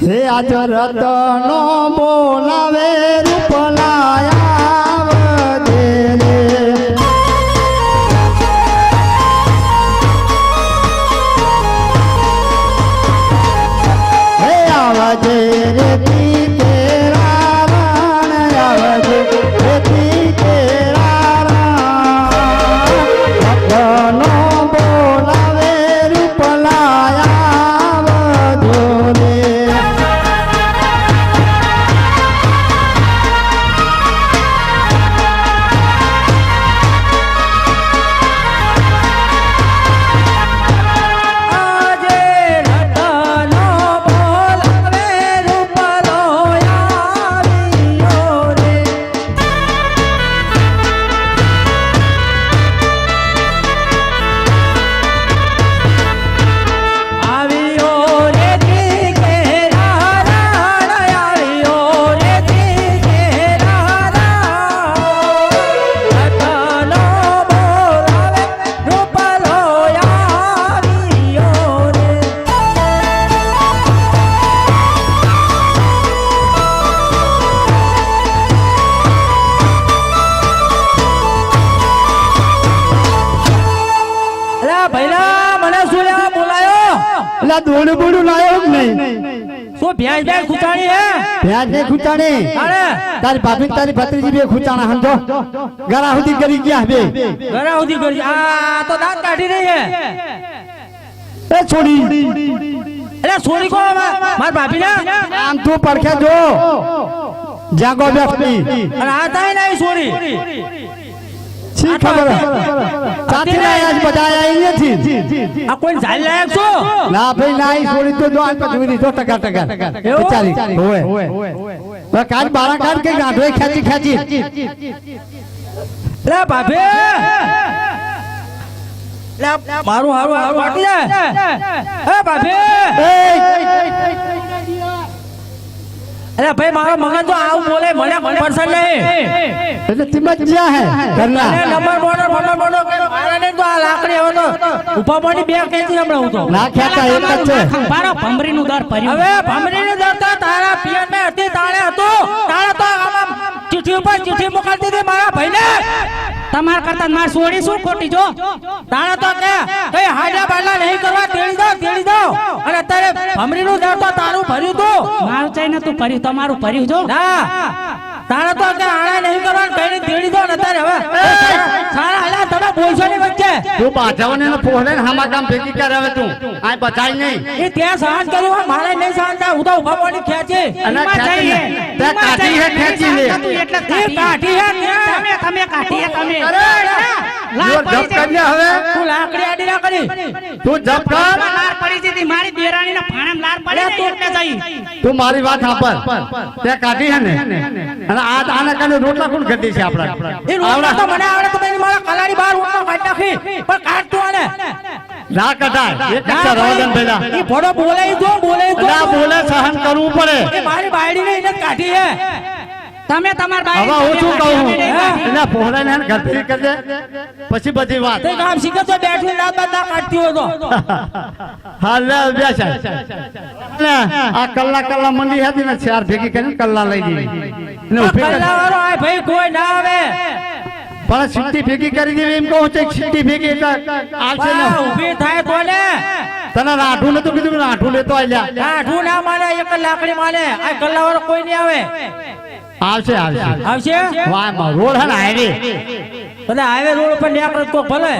હે આજ રતનો બોલાવે રૂપલાયા આવજે રે એટલે દોડું બોડું લાયો જ નહીં. સો ભેંસ ભેંસ ખૂટાણી હે? ભેંસ ને ખૂટાણે અરે તારી ભાભી તારી ભત્રીજી બે ખૂટાણા સમજો. ગરા સુધી કરી ગયા બે. ગરા સુધી કરી આ તો દાંત કાઢી રહી હે. એ છોડી. અરે છોડી કોણ માર ભાભી ના આમ તું પડખે જો. જાગો બેસની અરે આ તાય નહીં સોરી શી ખબર સાથી ના આજ બધા અહીંયા થી આ કોઈ જાય લાયક છો? ના ભાઈ ના ઈ છોડી તો જો આજ પછી દીધો ટકા ટકા. બિચારી હોવે. બસ કાજ બારા કાઢ કે ગાંઠો ખેંચી ખેંચી. લે ભાભે. લે મારું હારું હારું વાટી જાય એ ભાભી. અરે ભાઈ મારો મગન તો આવું બોલે મને પસંદ નહીં. એટલે તિમત જ્યાં હે ઘરના. નંબર બોર્ડર નંબર બોર્ડર કે મારા તો આ લાકડી હવે તો ઊભા બે કેતી હમણાં હું તો. ના ખેંચા એક જ છે. મારો ભમરીનું દર પર્યું. હવે ભમરીને દરતા તારા પિયર મે હતી તાણે હતો. તાણે તો આમાં ચિઠ્ઠી ઉપર ચીઠી મોકલતી હતી મારા ભાઈને. તમાર કરતા માર સોડી શું ખોટી જો? તારા તો કે કઈ હાડા બાડા નહીં કરવા તેડી દો તેડી દો. અને અત્યારે ભમરીનું દર તો તારું ભર્યું તું. મારું ચાઈ તું ભર્યું તમારું ભર્યું જો. ના. તારા તો કે આણા નહીં કરવા કઈ તેડી દો ને અત્યારે હવે. તું પાછાઓને ફોડે ને હામા કામ ભેગી કરે હવે તું. આ બચાય નહીં. એ ત્યાં સહન કર્યું હોય, મારે નહીં સહન થાય. હું તો ઊભા પડી ખેંચે. અને ખેંચી તે કાઢી હે ખેંચી લે. તું એટલે કાઢી હે તમે તમે કાઢી હે તમે. જપ કરી લે હવે. તું લાકડી આડી ના કરી તું જપ કર. લાર પડી જતી મારી દેરાણી ના ભાણેમ લાર પડી ને એટલે જઈ. તું મારી વાત સાંભળ. તે કાઢી હે ને. અને આ આના કાને રોટલા કોણ છે આપડા એ રોટલા તો મને આવડે તો મેં મારા કલાડી બહાર રોટલા કાઢી પણ કાઢતું આને. ના કઢાય એક કચ્ચા રવાદન ભેલા ઈ ભોળો બોલે જો બોલે જો ના બોલે. સહન કરવું પડે. મારી બાયડી ને એને જ કાઢી હે. તમે તમાર હવે બાઈ હું શું કહું? એના પોહરા ને ગરફી કરજે. પછી બધી વાત. તે કામ શીખે તો બેઠી ના બાદ ના કાઢતી હોય તો. હાલ લે બેસ ને આ કલ્લા કલ્લા મંડી હતી ને ચાર ભેગી કરીને કલ્લા લઈ દીધી ને ઊભી કલ્લા વાળો આ ભાઈ કોઈ ના આવે. પણ સિટ્ટી ભેગી કરી દેવી એમ કહું છે સિટ્ટી ભેગી આવશે ને ઊભી થાય તો ને. તને રાઠું નતું કીધું રાઠું લેતો આલ્યા? રાઠું ના માને એક લાકડી માને. આ કલ્લાવર કોઈ નહીં આવે. આવશે આવશે. આવશે? વાહ. રોડ હે ને હાઈવે. તને હાઈવે રોડ ઉપર નેકળ તો ભલે.